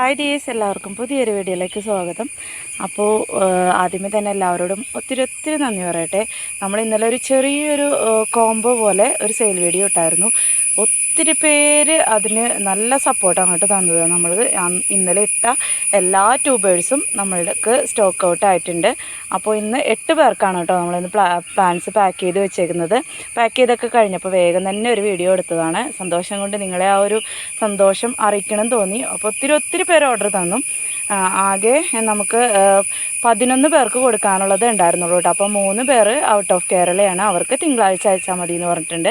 Hi dears എല്ലാവർക്കും പുതിയൊരു വീഡിയോയിലേക്ക് സ്വാഗതം. അപ്പോൾ ആദ്യമേ തന്നെ എല്ലാവരോടും ഒത്തിരി ഒത്തിരി നന്ദി പറയട്ടെ. നമ്മൾ ഇന്നലെ ഒരു ചെറിയൊരു കോംബോ പോലെ ഒരു സെയിൽ വീഡിയോ ഇട്ടായിരുന്നു. ഒത്തിരി പേര് അതിന് നല്ല സപ്പോർട്ട് അങ്ങോട്ട് തന്നത്. നമ്മൾ ഇന്നലെ ഇട്ട എല്ലാ ട്യൂബേഴ്സും നമ്മൾക്ക് സ്റ്റോക്ക് ഔട്ട് ആയിട്ടുണ്ട്. അപ്പോൾ ഇന്ന് എട്ട് പേർക്കാണ് കേട്ടോ നമ്മളിന്ന് പ്ലാൻസ് പാക്ക് ചെയ്ത് വെച്ചേക്കുന്നത്. പാക്ക് ചെയ്തൊക്കെ കഴിഞ്ഞപ്പോൾ വേഗം തന്നെ ഒരു വീഡിയോ എടുത്തതാണ്. സന്തോഷം കൊണ്ട് നിങ്ങളെ ആ ഒരു സന്തോഷം അറിയിക്കണം തോന്നി. അപ്പോൾ ഒത്തിരി ഒത്തിരി പേര് ഓർഡർ തന്നു. ആകെ നമുക്ക് പതിനൊന്ന് പേർക്ക് കൊടുക്കാനുള്ളത് ഉണ്ടായിരുന്നുള്ളൂ കേട്ടോ. അപ്പോൾ മൂന്ന് പേർ ഔട്ട് ഓഫ് കേരളയാണ്. അവർക്ക് തിങ്കളാഴ്ച അയച്ചാൽ മതി എന്ന് പറഞ്ഞിട്ടുണ്ട്.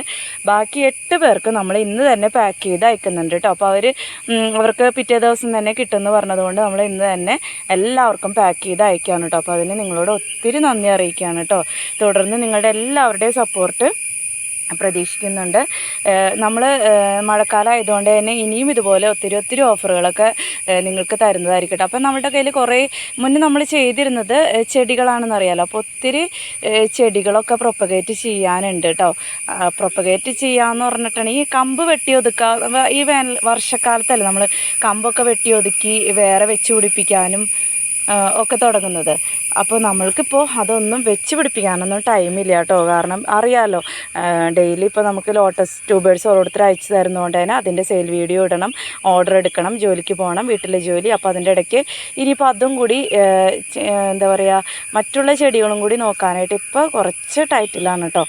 ബാക്കി എട്ട് പേർക്ക് നമ്മൾ ഇന്ന് തന്നെ പാക്ക് ചെയ്ത് അയക്കുന്നുണ്ട് കേട്ടോ. അപ്പോൾ അവർ അവർക്ക് പിറ്റേ ദിവസം തന്നെ കിട്ടുമെന്ന് പറഞ്ഞതുകൊണ്ട് നമ്മൾ ഇന്ന് തന്നെ എല്ലാവർക്കും പാക്ക് ചെയ്ത് അയക്കുകയാണ് കേട്ടോ. അപ്പോൾ അതിന് നിങ്ങളോട് ഒത്തിരി നന്ദി അറിയിക്കുകയാണ് കേട്ടോ. തുടർന്ന് നിങ്ങളുടെ എല്ലാവരുടെയും സപ്പോർട്ട് പ്രതീക്ഷിക്കുന്നുണ്ട്. നമ്മൾ മഴക്കാലം ആയതുകൊണ്ട് തന്നെ ഇനിയും ഇതുപോലെ ഒത്തിരി ഒത്തിരി ഓഫറുകളൊക്കെ നിങ്ങൾക്ക് തരുന്നതായിരിക്കട്ടെ. അപ്പോൾ നമ്മുടെ കയ്യിൽ കുറേ മുന്നേ നമ്മൾ ചെയ്തിരുന്നത് ചെടികളാണെന്നറിയാലോ. അപ്പോൾ ഒത്തിരി ചെടികളൊക്കെ പ്രൊപ്പഗേറ്റ് ചെയ്യാനുണ്ട് കേട്ടോ പ്രൊപ്പഗേറ്റ് ചെയ്യാമെന്ന് പറഞ്ഞിട്ടാണ് ഈ കമ്പ് വെട്ടി ഒതുക്കുക ഈ വേനൽ വർഷക്കാലത്തല്ലേ നമ്മൾ കമ്പൊക്കെ വെട്ടി ഒതുക്കി വേറെ വെച്ച് പിടിപ്പിക്കാനും ഒക്കെ തുടങ്ങുന്നത്. അപ്പോൾ നമ്മൾക്കിപ്പോൾ അതൊന്നും വെച്ച് പിടിപ്പിക്കാനൊന്നും ടൈമില്ല കേട്ടോ കാരണം അറിയാമല്ലോ ഡെയിലി ഇപ്പോൾ നമുക്ക് ലോട്ടസ് ട്യൂബേഴ്സ് ഓരോരുത്തർ അയച്ചു തരുന്നതുകൊണ്ട് തന്നെ അതിന്റെ സെയിൽ വീഡിയോ ഇടണം ഓർഡർ എടുക്കണം ജോലിക്ക് പോകണം വീട്ടിലെ ജോലി. അപ്പോൾ അതിന്റെ ഇടയ്ക്ക് ഇനിയിപ്പോൾ അതും കൂടി എന്താ പറയുക മറ്റുള്ള ചെടികളും കൂടി നോക്കാനായിട്ട് ഇപ്പോൾ കുറച്ച് ടൈറ്റിലാണ് കേട്ടോ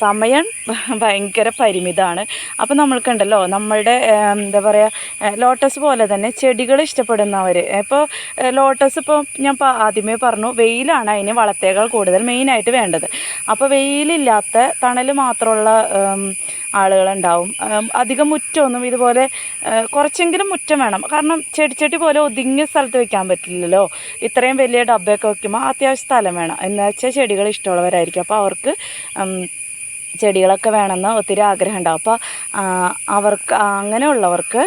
സമയം ഭയങ്കര പരിമിതമാണ് അപ്പോൾ നമ്മൾക്കുണ്ടല്ലോ നമ്മളുടെ എന്താ പറയുക ലോട്ടസ് പോലെ തന്നെ ചെടികൾ ഇഷ്ടപ്പെടുന്നവർ ഇപ്പോൾ ലോട്ടസ് ഇപ്പോൾ ഞാൻ ആദ്യമേ പറഞ്ഞു വെയിലാണ് അതിന് വളത്തേക്കാൾ കൂടുതൽ മെയിനായിട്ട് വേണ്ടത്. അപ്പോൾ വെയിലില്ലാത്ത തണൽ മാത്രമുള്ള ആളുകളുണ്ടാവും. അധികം മുറ്റമൊന്നും ഇതുപോലെ കുറച്ചെങ്കിലും മുറ്റം വേണം. കാരണം ചെടിച്ചട്ടി പോലെ ഒതുങ്ങിയ സ്ഥലത്ത് വെക്കാൻ പറ്റില്ലല്ലോ. ഇത്രയും വലിയ ഡബ്ബയൊക്കെ വയ്ക്കുമ്പോൾ അത്യാവശ്യം സ്ഥലം വേണം. എന്ന് വെച്ചാൽ ചെടികൾ ഇഷ്ടമുള്ളവരായിരിക്കും. അപ്പോൾ അവർക്ക് ചെടികളൊക്കെ വേണമെന്ന് ഒത്തിരി ആഗ്രഹം ഉണ്ടാവും അപ്പോൾ അവർക്ക് അങ്ങനെയുള്ളവർക്ക്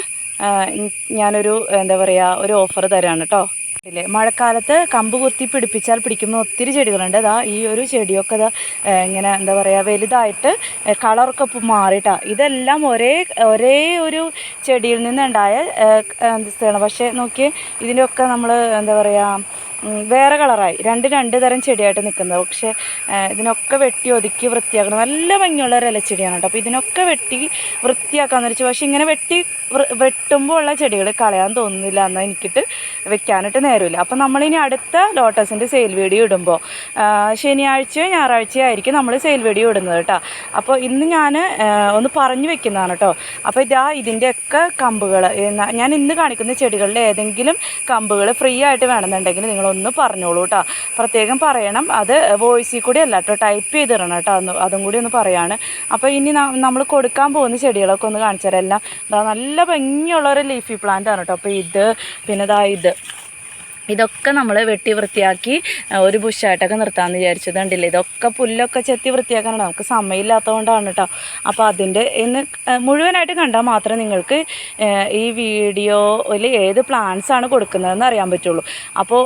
ഞാനൊരു എന്താ പറയുക ഒരു ഓഫർ തരാണ് കേട്ടോ. ഇല്ലേ? മഴക്കാലത്ത് കമ്പ് കുത്തി പിടിപ്പിച്ചാൽ പിടിക്കുന്ന ഒത്തിരി ചെടികളുണ്ട്. അതാ ഈ ഒരു ചെടിയൊക്കെ ഇങ്ങനെ എന്താ പറയുക വലുതായിട്ട് കളറൊക്കെ മാറിയിട്ടാ. ഇതെല്ലാം ഒരേ ഒരേ ഒരു ചെടിയിൽ നിന്നുണ്ടായ പക്ഷേ നോക്കിയേ ഇതിന്റെയൊക്കെ നമ്മൾ എന്താ പറയുക വേറെ കളറായി. രണ്ട് രണ്ട് തരം ചെടിയായിട്ട് നിൽക്കുന്നത് പക്ഷേ ഇതിനൊക്കെ വെട്ടി ഒതുക്കി വൃത്തിയാക്കണം. നല്ല ഭംഗിയുള്ള ഒരു ഇലച്ചെടിയാണ് കേട്ടോ. അപ്പോൾ ഇതിനൊക്കെ വെട്ടി വൃത്തിയാക്കാമെന്ന് വെച്ചു പക്ഷേ ഇങ്ങനെ വെട്ടി വെട്ടുമ്പോൾ ഉള്ള ചെടികൾ കളയാൻ തോന്നുന്നില്ല എന്ന് എനിക്കിട്ട് വെക്കാനായിട്ട് നേരമില്ല. അപ്പോൾ നമ്മളിനി അടുത്ത ലോട്ടസിന്റെ സെയിൽ വീഡിയോ ഇടുമ്പോൾ ശനിയാഴ്ചയോ ഞായറാഴ്ചയോ ആയിരിക്കും നമ്മൾ സെയിൽ വീഡിയോ ഇടുന്നത് കേട്ടോ. അപ്പോൾ ഇന്ന് ഞാൻ ഒന്ന് പറഞ്ഞു വെക്കുന്നതാണ് കേട്ടോ. അപ്പോൾ ഇതാ ഇതിന്റെയൊക്കെ കമ്പുകൾ ഞാൻ ഇന്ന് കാണിക്കുന്ന ചെടികളിലെ ഏതെങ്കിലും കമ്പുകൾ ഫ്രീ ആയിട്ട് വേണമെന്നുണ്ടെങ്കിൽ നിങ്ങളൊന്ന് പറഞ്ഞോളൂ കേട്ടോ പ്രത്യേകം പറയണം. അത് വോയിസിൽ കൂടി അല്ല കേട്ടോ ടൈപ്പ് ചെയ്തിടണം കേട്ടോ ഒന്ന് അതും കൂടി ഒന്ന് പറയാണ്. അപ്പോൾ ഇനി നമ്മൾ കൊടുക്കാൻ പോകുന്ന ചെടികളൊക്കെ ഒന്ന് കാണിച്ചു തരാം. എല്ലാം നല്ല ഭംഗിയുള്ള ഒരു ലീഫി പ്ലാന്റ് ആണ് കേട്ടോ അപ്പോൾ ഇത് പിന്നെ ഇതാ ഇത്. ഇതൊക്കെ നമ്മൾ വെട്ടി വൃത്തിയാക്കി ഒരു ബുഷായിട്ടൊക്കെ നിർത്താമെന്ന് വിചാരിച്ചത് കണ്ടില്ലേ? ഇതൊക്കെ പുല്ലൊക്കെ ചെത്തി വൃത്തിയാക്കാനാണ്. നമുക്ക് സമയമില്ലാത്തതുകൊണ്ടാണ് കേട്ടോ അപ്പോൾ അതിന്റെ ഇന്ന് മുഴുവനായിട്ട് കണ്ടാൽ മാത്രമേ നിങ്ങൾക്ക് ഈ വീഡിയോയിൽ ഏത് പ്ലാന്റ്സ് ആണ് കൊടുക്കുന്നതെന്ന് അറിയാൻ പറ്റുള്ളൂ. അപ്പോൾ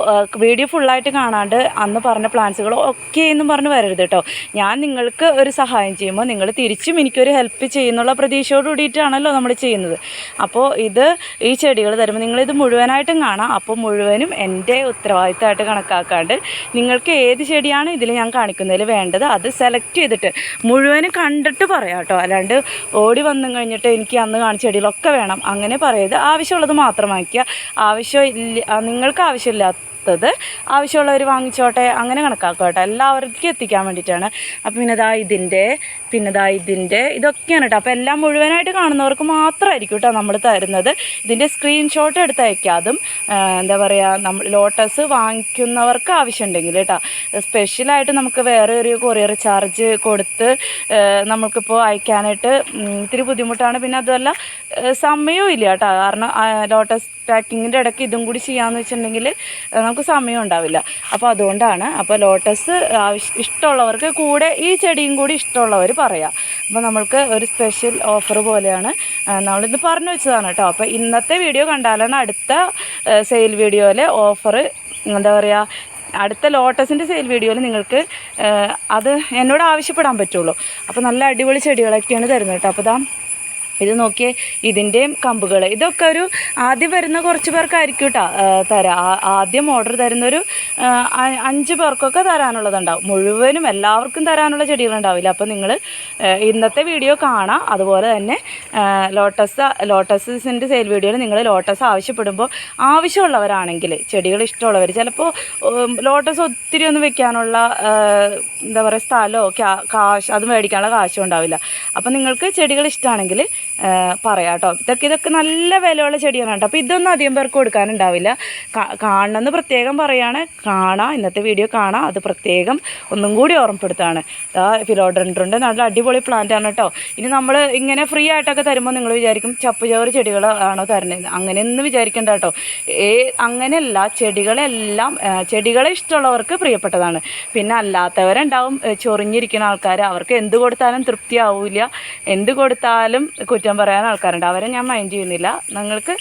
വീഡിയോ ഫുള്ളായിട്ട് കാണാണ്ട് അന്ന് പറഞ്ഞ പ്ലാന്റ്സുകൾ ഒക്കെ എന്നും പറഞ്ഞ് വരരുത് കേട്ടോ ഞാൻ നിങ്ങൾക്ക് ഒരു സഹായം ചെയ്യുമ്പോൾ നിങ്ങൾ തിരിച്ചും എനിക്കൊരു ഹെൽപ്പ് ചെയ്യുന്നുള്ള പ്രതീക്ഷയോട് കൂടിയിട്ടാണല്ലോ നമ്മൾ ചെയ്യുന്നത്. അപ്പോൾ ഇത് ഈ ചെടികൾ തരുമ്പോൾ നിങ്ങളിത് മുഴുവനായിട്ടും കാണാം. അപ്പോൾ മുഴുവനും എന്റെ ഉത്തരവാദിത്തമായിട്ട് കണക്കാക്കാണ്ട് നിങ്ങൾക്ക് ഏത് ചെടിയാണ് ഇതിൽ ഞാൻ കാണിക്കുന്നതിൽ വേണ്ടത് അത് സെലക്ട് ചെയ്തിട്ട് മുഴുവനും കണ്ടിട്ട് പറയാം കേട്ടോ. അല്ലാണ്ട് ഓടി വന്നു കഴിഞ്ഞിട്ട് എനിക്ക് അന്ന് കാണിച്ച ചെടികളൊക്കെ വേണം. അങ്ങനെ പറയരുത്. ആവശ്യമുള്ളത് മാത്രം വാങ്ങിക്കുക. ആവശ്യമില്ല ആ, നിങ്ങൾക്ക് ആവശ്യമില്ലാത്ത ത്തത് ആവശ്യമുള്ളവർ വാങ്ങിച്ചോട്ടെ അങ്ങനെ കണക്കാക്കോട്ടെ. കേട്ടോ എല്ലാവർക്കും എത്തിക്കാൻ വേണ്ടിയിട്ടാണ്. അപ്പം പിന്നെ ദാ ഇതിന്റെ പിന്നെ ദാ ഇതിന്റെ ഇതൊക്കെയാണ് കേട്ടോ അപ്പോൾ എല്ലാം മുഴുവനായിട്ട് കാണുന്നവർക്ക് മാത്രമായിരിക്കും കേട്ടോ നമ്മൾ തരുന്നത്. ഇതിന്റെ സ്ക്രീൻഷോട്ട് എടുത്ത് അയക്കാതും എന്താ പറയുക നമ്മൾ ലോട്ടസ് വാങ്ങിക്കുന്നവർക്ക് ആവശ്യമുണ്ടെങ്കിൽ കേട്ടോ സ്പെഷ്യലായിട്ട് നമുക്ക് വേറെ ഒരു കൊറിയർ ചാർജ് കൊടുത്ത് നമുക്കിപ്പോൾ അയക്കാനായിട്ട് ഇത്തിരി ബുദ്ധിമുട്ടാണ്. പിന്നെ അതുമല്ല സമയവും ഇല്ല കേട്ടോ കാരണം ലോട്ടസ് പാക്കിങ്ങിന്റെ ഇടയ്ക്ക് ഇതും കൂടി ചെയ്യാമെന്ന് വെച്ചിട്ടുണ്ടെങ്കിൽ ആ, നമുക്ക് സമയം ഉണ്ടാവില്ല. അപ്പോൾ അതുകൊണ്ടാണ് അപ്പോൾ ലോട്ടസ് ആവശ്യം ഇഷ്ടമുള്ളവർക്ക് കൂടെ ഈ ചെടിയും കൂടി ഇഷ്ടമുള്ളവർ പറയാം. അപ്പോൾ നമ്മൾക്ക് ഒരു സ്പെഷ്യൽ ഓഫർ പോലെയാണ്. നമ്മളിത് പറഞ്ഞു വെച്ചതാണ് കേട്ടോ അപ്പോൾ ഇന്നത്തെ വീഡിയോ കണ്ടാലാണ് അടുത്ത സെയിൽ വീഡിയോയിലെ ഓഫർ എന്താ പറയുക അടുത്ത ലോട്ടസിന്റെ സെയിൽ വീഡിയോയിൽ നിങ്ങൾക്ക് അത് എന്നോട് ആവശ്യപ്പെടാൻ പറ്റുള്ളൂ. അപ്പോൾ നല്ല അടിപൊളി ചെടികളൊക്കെയാണ് തരുന്നത് കേട്ടോ അപ്പോൾ ഇതാ ഇത് നോക്കിയേ ഇതിന്റെയും കമ്പുകൾ. ഇതൊക്കെ ഒരു ആദ്യം വരുന്ന കുറച്ച് പേർക്കായിരിക്കും കേട്ടോ തരാം. ആദ്യം ഓർഡർ തരുന്നൊരു അഞ്ച് പേർക്കൊക്കെ തരാനുള്ളതുണ്ടാവും. മുഴുവനും എല്ലാവർക്കും തരാനുള്ള ചെടികളുണ്ടാവില്ല. അപ്പോൾ നിങ്ങൾ ഇന്നത്തെ വീഡിയോ കാണാം. അതുപോലെ തന്നെ ലോട്ടസ് ലോട്ടസിന്റെ സെയിൽ വീഡിയോയിൽ നിങ്ങൾ ലോട്ടസ് ആവശ്യപ്പെടുമ്പോൾ ആവശ്യമുള്ളവരാണെങ്കിൽ ചെടികൾ ഇഷ്ടമുള്ളവർ ചിലപ്പോൾ ലോട്ടസ് ഒത്തിരി ഒന്നും വെക്കാനുള്ള എന്താ പറയുക സ്ഥലമോ കാശ് അത് മേടിക്കാനുള്ള കാശും ഉണ്ടാവില്ല. അപ്പോൾ നിങ്ങൾക്ക് ചെടികൾ ഇഷ്ടമാണെങ്കിൽ പറയാം കേട്ടോ. ഇതൊക്കെ ഇതൊക്കെ നല്ല വിലയുള്ള ചെടിയാണ് കേട്ടോ. അപ്പോൾ ഇതൊന്നും അധികം പേർക്ക് കൊടുക്കാനുണ്ടാവില്ല. കാണണം കാണണമെന്ന് പ്രത്യേകം പറയുകയാണ് കാണാം ഇന്നത്തെ വീഡിയോ കാണാം. അത് പ്രത്യേകം ഒന്നും കൂടി ഓർമ്മപ്പെടുത്താണ്. ഫിലോഡ്രൻഡ്രുണ്ട് നല്ല അടിപൊളി പ്ലാന്റ് ആണ് കേട്ടോ. ഇനി നമ്മൾ ഇങ്ങനെ ഫ്രീ ആയിട്ടൊക്കെ തരുമ്പോൾ നിങ്ങൾ വിചാരിക്കും ചപ്പ് ചവറ് ചെടികൾ ആണോ തരുന്നത് അങ്ങനെയൊന്നും വിചാരിക്കേണ്ട കേട്ടോ. ഏ അങ്ങനെയല്ല ചെടികളെല്ലാം ചെടികളെ ഇഷ്ടമുള്ളവർക്ക് പ്രിയപ്പെട്ടതാണ്. പിന്നെ അല്ലാത്തവരുണ്ടാവും ചൊറിഞ്ഞിരിക്കുന്ന ആൾക്കാർ അവർക്ക് എന്ത് കൊടുത്താലും തൃപ്തിയാവില്ല. എന്ത് കൊടുത്താലും കുറ്റം പറയാൻ ആൾക്കാരുണ്ട്. അവരെ ഞാൻ മൈൻഡ് ചെയ്യുന്നില്ല. നിങ്ങൾക്ക്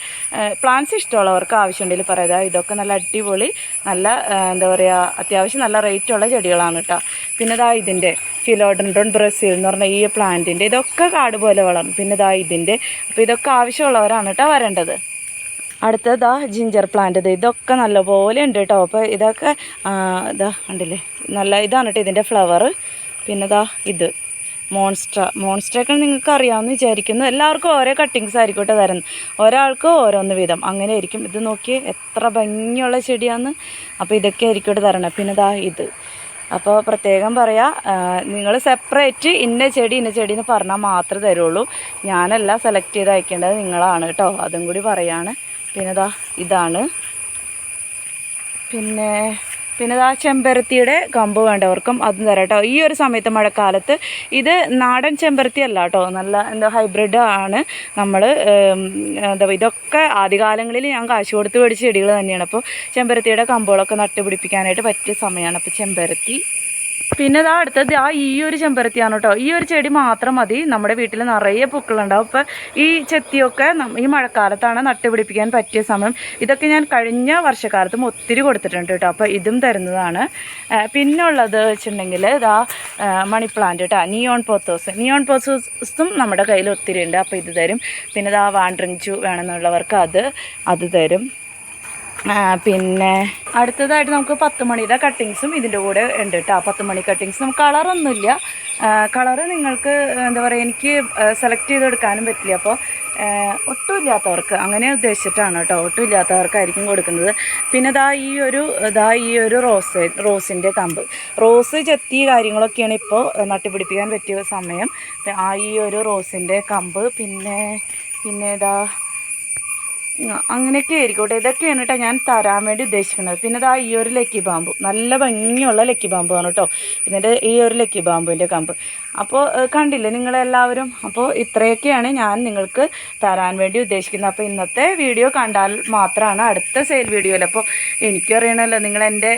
പ്ലാന്റ്സ് ഇഷ്ടമുള്ളവർക്ക് ആവശ്യമുണ്ടെങ്കിൽ പറയാം. ഇതൊക്കെ നല്ല അടിപൊളി നല്ല എന്താ പറയുക അത്യാവശ്യം നല്ല റേറ്റുള്ള ചെടികളാണ് കേട്ടോ പിന്നെ ഇതാ ഇതിന്റെ ഫിലോഡൻഡ്രോൺ ബ്രസീൽ എന്ന് പറഞ്ഞ ഈ പ്ലാന്റിന്റെ ഇതൊക്കെ കാട് പോലെ വളർന്നു. പിന്നെ ഇതാ ഇതിന്റെ അപ്പോൾ ഇതൊക്കെ ആവശ്യമുള്ളവരാണ് കേട്ടോ വരേണ്ടത്. അടുത്തതാ ജിഞ്ചർ പ്ലാന്റ് ഇത്. ഇതൊക്കെ നല്ലപോലെ ഉണ്ട് കേട്ടോ അപ്പോൾ ഇതൊക്കെ ഇതാ കണ്ടില്ലേ? നല്ല ഇതാണ് കേട്ടോ ഇതിന്റെ ഫ്ലവർ പിന്നെ ഇതാ ഇത്. മോൺസ്ട്ര മോൺസ്റ്ററൊക്കെ നിങ്ങൾക്ക് അറിയാമെന്ന് വിചാരിക്കുന്നു. എല്ലാവർക്കും ഓരോ കട്ടിങ്സ് ആയിരിക്കും തരുന്നു ഒരാൾക്ക് ഓരോന്ന് വീതം. അങ്ങനെ ആയിരിക്കും. ഇത് നോക്കിയേ എത്ര ഭംഗിയുള്ള ചെടിയാണ് അപ്പോൾ ഇതൊക്കെ ആയിരിക്കോട്ടെ തരണം. പിന്നെ ഇതാ ഇത്. അപ്പോൾ പ്രത്യേകം പറയാം നിങ്ങൾ സെപ്പറേറ്റ് ഇന്ന ചെടി ഇന്ന ചെടി എന്ന് പറഞ്ഞാൽ മാത്രമേ തരുള്ളൂ. ഞാനല്ല സെലക്ട് ചെയ്ത് അയക്കേണ്ടത് നിങ്ങളാണ് കേട്ടോ. അതും കൂടി പറയാണ്. പിന്നെ ഇതാ ഇതാണ്. പിന്നെ പിന്നെ ഇതാ ചെമ്പരത്തിയുടെ കമ്പ് വേണ്ടവർക്കും അതും തരാം കേട്ടോ. ഈ ഒരു സമയത്ത് മഴക്കാലത്ത് ഇത് നാടൻ ചെമ്പരത്തി അല്ല കേട്ടോ. നല്ല എന്താ ഹൈബ്രിഡ് ആണ്. നമ്മൾ എന്താ ഇതൊക്കെ ആദ്യകാലങ്ങളിൽ ഞാൻ കാശ് കൊടുത്ത് മേടിച്ച ചെടികൾ തന്നെയാണ്. അപ്പോൾ ചെമ്പരത്തിയുടെ കമ്പുകളൊക്കെ നട്ടുപിടിപ്പിക്കാനായിട്ട് പറ്റിയ സമയമാണ്. അപ്പോൾ ചെമ്പരത്തി പിന്നെ ഇതാ അടുത്തത് ആ ഈ ഒരു ചെമ്പരത്തിയാണ് കേട്ടോ. ഈ ഒരു ചെടി മാത്രം മതി. നമ്മുടെ വീട്ടിൽ നിറയെ പൂക്കളുണ്ടാവും. അപ്പോൾ ഈ ചെത്തിയൊക്കെ ഈ മഴക്കാലത്താണ് നട്ടുപിടിപ്പിക്കാൻ പറ്റിയ സമയം. ഇതൊക്കെ ഞാൻ കഴിഞ്ഞ വർഷക്കാലത്തും ഒത്തിരി കൊടുത്തിട്ടുണ്ട് കേട്ടോ. അപ്പോൾ ഇതും തരുന്നതാണ്. പിന്നെ ഉള്ളത് വെച്ചിട്ടുണ്ടെങ്കിൽ ഇതാ മണി പ്ലാന്റ് കേട്ടോ. Neon pothos. നിയോൺ പോത്തോസും നമ്മുടെ കയ്യിൽ ഒത്തിരി ഉണ്ട് അപ്പോൾ ഇത് തരും. പിന്നെ ഇതാ വാണ്ടറിങ് ചൂ വേണമെന്നുള്ളവർക്ക് അത് അത് തരും. പിന്നെ അടുത്തതായിട്ട് നമുക്ക് പത്ത് മണിയുടെ കട്ടിങ്സും ഇതിന്റെ കൂടെ ഉണ്ട് കേട്ടോ. പത്ത് മണി കട്ടിങ്സ്. നമുക്ക് കളറൊന്നുമില്ല. കളറ് നിങ്ങൾക്ക് എന്താ പറയുക എനിക്ക് സെലക്ട് ചെയ്തെടുക്കാനും പറ്റില്ല. അപ്പോൾ ഒട്ടുമില്ലാത്തവർക്ക് അങ്ങനെ ഉദ്ദേശിച്ചിട്ടാണ് കേട്ടോ. ഒട്ടുമില്ലാത്തവർക്കായിരിക്കും കൊടുക്കുന്നത്. പിന്നെ ദാ ഈ ഒരു ദാ ഈ ഒരു റോസ് റോസിന്റെ കമ്പ്. റോസ് ചെത്തി കാര്യങ്ങളൊക്കെയാണ് ഇപ്പോൾ നട്ടുപിടിപ്പിക്കാൻ പറ്റിയ സമയം. ആ ഈ ഒരു റോസിന്റെ കമ്പ്. പിന്നെ പിന്നെ ഇതാ ഉം, ആയിരിക്കും കേട്ടോ. ഇതൊക്കെയാണ് കേട്ടോ ഞാൻ തരാൻ വേണ്ടി ഉദ്ദേശിക്കുന്നത്. പിന്നെ ഇതാ ഈ ഒരു ലക്കി ബാമ്പു. നല്ല ഭംഗിയുള്ള ലക്കി ബാമ്പുമാണ് കേട്ടോ. ഇതിന്റെ ഈ ഒരു ലക്കി ബാമ്പുവിന്റെ കമ്പ്. അപ്പോൾ കണ്ടില്ലേ നിങ്ങളെല്ലാവരും? അപ്പോൾ ഇത്രയൊക്കെയാണ് ഞാൻ നിങ്ങൾക്ക് തരാൻ വേണ്ടി ഉദ്ദേശിക്കുന്നത്. അപ്പോൾ ഇന്നത്തെ വീഡിയോ കണ്ടാൽ മാത്രമാണ് അടുത്ത സെയിൽ വീഡിയോയിൽ. അപ്പോൾ എനിക്കറിയണമല്ലോ നിങ്ങൾ എന്റെ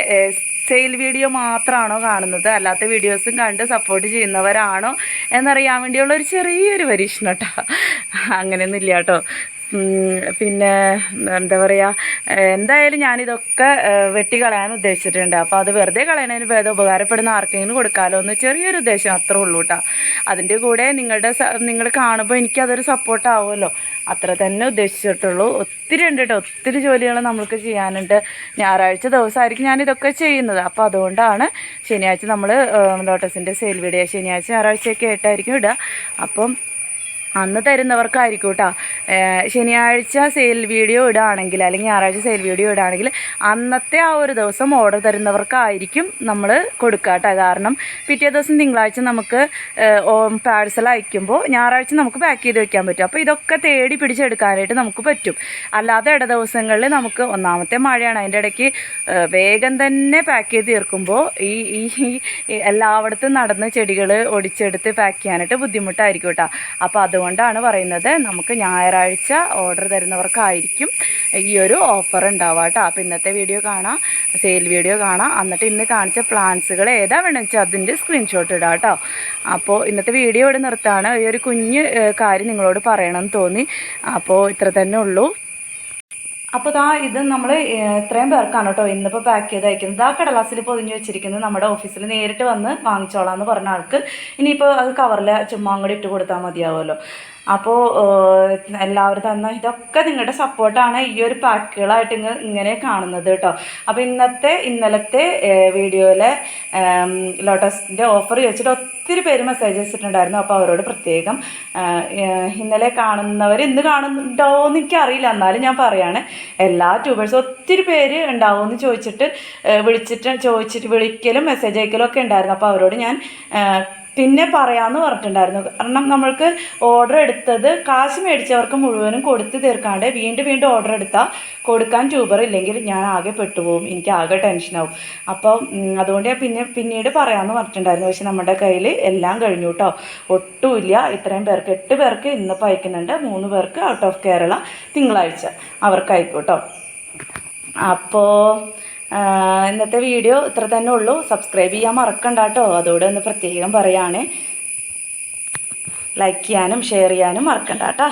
സെയിൽ വീഡിയോ മാത്രമാണോ കാണുന്നത്? അല്ലാത്ത വീഡിയോസും കണ്ട് സപ്പോർട്ട് ചെയ്യുന്നവരാണോ എന്നറിയാൻ വേണ്ടിയുള്ള ഒരു ചെറിയൊരു പരീക്ഷണം കേട്ടോ. അങ്ങനെയൊന്നും ഇല്ല കേട്ടോ. പിന്നെ എന്താ പറയുക എന്തായാലും ഞാനിതൊക്കെ വെട്ടി വെട്ടിക്കളയാൻ ഉദ്ദേശിച്ചിട്ടുണ്ട്. അപ്പോൾ അത് വെറുതെ കളയണതിന് ഭേദം ഉപകാരപ്പെടുന്ന ആർക്കെങ്കിലും കൊടുക്കാമല്ലോ എന്ന് ചെറിയൊരു ഉദ്ദേശം അത്രേ ഉള്ളൂ കേട്ടോ അതിന്റെ കൂടെ നിങ്ങളുടെ നിങ്ങൾ കാണുമ്പോൾ എനിക്കതൊരു സപ്പോർട്ട് ആവുമല്ലോ. അത്ര തന്നെ ഉദ്ദേശിച്ചിട്ടുള്ളൂ. ഒത്തിരി ഉണ്ട് കേട്ടോ ഒത്തിരി ജോലികൾ നമ്മൾക്ക് ചെയ്യാനുണ്ട്. ഞായറാഴ്ച ദിവസമായിരിക്കും ഞാനിതൊക്കെ ചെയ്യുന്നത്. അപ്പോൾ അതുകൊണ്ടാണ് ശനിയാഴ്ച നമ്മൾ ലോട്ടസിന്റെ സെയിൽ വീഡിയോ ശനിയാഴ്ച ഞായറാഴ്ചയൊക്കെ ആയിട്ടായിരിക്കും ഇടുക അപ്പം അന്ന് തരുന്നവർക്കായിരിക്കും കേട്ടോ ശനിയാഴ്ച സെയിൽ വീഡിയോ ഇടുകയാണെങ്കിൽ അല്ലെങ്കിൽ ഞായറാഴ്ച സെയിൽ വീഡിയോ ഇടുകയാണെങ്കിൽ അന്നത്തെ ആ ഒരു ദിവസം ഓർഡർ തരുന്നവർക്കായിരിക്കും നമ്മൾ കൊടുക്കുക കേട്ടോ. കാരണം പിറ്റേ ദിവസം തിങ്കളാഴ്ച നമുക്ക് പാഴ്സൽ അയക്കുമ്പോൾ ഞായറാഴ്ച നമുക്ക് പാക്ക് ചെയ്ത് വെക്കാൻ പറ്റും. അപ്പോൾ ഇതൊക്കെ തേടി പിടിച്ചെടുക്കാനായിട്ട് നമുക്ക് പറ്റും. അല്ലാതെ ഇട ദിവസങ്ങളിൽ നമുക്ക് ഒന്നാമത്തെ മഴയാണ്. അതിന്റെ ഇടയ്ക്ക് വേഗം തന്നെ പാക്ക് ചെയ്ത് തീർക്കുമ്പോൾ ഈ ഈ എല്ലായിടത്തും നടന്ന് ചെടികൾ ഒടിച്ചെടുത്ത് പാക്ക് ചെയ്യാനായിട്ട് ബുദ്ധിമുട്ടായിരിക്കും കേട്ടോ. അപ്പോൾ അതുകൊണ്ടാണ് പറയുന്നത് നമുക്ക് ഞായറാഴ്ച ഓർഡർ തരുന്നവർക്കായിരിക്കും ഈ ഒരു ഓഫർ ഉണ്ടാവുക കേട്ടോ. അപ്പോൾ ഇന്നത്തെ വീഡിയോ കാണാം സെയിൽ വീഡിയോ കാണാം. എന്നിട്ട് ഇന്ന് കാണിച്ച പ്ലാൻസുകൾ ഏതാ വേണമെന്ന് വെച്ചാൽ അതിന്റെ സ്ക്രീൻഷോട്ട് ഇടാം കേട്ടോ. അപ്പോൾ ഇന്നത്തെ വീഡിയോ ഇവിടെ നിർത്താണ് ഈ ഒരു കുഞ്ഞ് കാര്യം നിങ്ങളോട് പറയണമെന്ന് തോന്നി. അപ്പോൾ ഇത്ര തന്നെ ഉള്ളൂ. അപ്പോൾ ദാ ഇത് നമ്മൾ ഇത്രയും പേർക്കാണ് കേട്ടോ ഇന്നിപ്പോൾ പാക്ക് ചെയ്ത് അയക്കുന്നത് ആ കടലാസിൽ പൊതിഞ്ഞ് വെച്ചിരിക്കുന്നത് നമ്മുടെ ഓഫീസിൽ നേരിട്ട് വന്ന് വാങ്ങിച്ചോളാം എന്ന് പറഞ്ഞ ആൾക്ക്. ഇനിയിപ്പോൾ അത് കവറിൽ ചുമ്മാ അങ്ങോട്ട് ഇട്ട് കൊടുത്താൽ മതിയാവുമല്ലോ. അപ്പോൾ എല്ലാവരും തന്ന ഇതൊക്കെ നിങ്ങളുടെ സപ്പോർട്ടാണ് ഈ ഒരു പാക്കുകളായിട്ട് ഇങ്ങ ഇങ്ങനെ കാണുന്നത് കേട്ടോ. അപ്പോൾ ഇന്നത്തെ ഇന്നലത്തെ വീഡിയോയിലെ ലോട്ടസിന്റെ ഓഫർ ചോദിച്ചിട്ട് ഒത്തിരി പേര് മെസ്സേജ് അയച്ചിട്ടുണ്ടായിരുന്നു. അപ്പോൾ അവരോട് പ്രത്യേകം ഇന്നലെ കാണുന്നവർ ഇന്ന് കാണുന്നുണ്ടോ എന്ന് എനിക്കറിയില്ല. എന്നാലും ഞാൻ പറയാണ് എല്ലാ ട്യൂബേഴ്സും ഒത്തിരി പേര് ഉണ്ടാവും എന്ന് ചോദിച്ചിട്ട് വിളിച്ചിട്ട് ചോദിച്ചിട്ട് വിളിക്കലും മെസ്സേജ് അയക്കലും ഒക്കെ ഉണ്ടായിരുന്നു. അപ്പോൾ അവരോട് ഞാൻ പിന്നെ പറയാമെന്ന് പറഞ്ഞിട്ടുണ്ടായിരുന്നു. കാരണം നമ്മൾക്ക് ഓർഡർ എടുത്തത് കാശ് മേടിച്ചവർക്ക് മുഴുവനും കൊടുത്ത് തീർക്കാണ്ട് വീണ്ടും വീണ്ടും ഓർഡർ എടുത്താൽ കൊടുക്കാൻ ട്യൂബർ ഇല്ലെങ്കിൽ ഞാൻ ആകെ പെട്ടുപോകും എനിക്ക് ആകെ ടെൻഷനാവും അപ്പോൾ അതുകൊണ്ട് ഞാൻ പിന്നെ പിന്നീട് പറയാമെന്ന് പറഞ്ഞിട്ടുണ്ടായിരുന്നു. പക്ഷെ നമ്മുടെ കയ്യിൽ എല്ലാം കഴിഞ്ഞു കേട്ടോ ഒട്ടുമില്ല. ഇത്രയും പേർക്ക് എട്ട് പേർക്ക് ഇന്നിപ്പോൾ അയക്കുന്നുണ്ട്. മൂന്ന് പേർക്ക് ഔട്ട് ഓഫ് കേരള തിങ്കളാഴ്ച അവർക്ക് അയക്കും കേട്ടോ അപ്പോൾ ഇന്നത്തെ വീഡിയോ ഇത്ര തന്നെ ഉള്ളൂ. സബ്സ്ക്രൈബ് ചെയ്യാൻ മറക്കണ്ട കേട്ടോ. അതോടെ ഒന്ന് പ്രത്യേകം പറയുകയാണ് ലൈക്ക് ചെയ്യാനും ഷെയർ ചെയ്യാനും മറക്കണ്ട കേട്ടോ.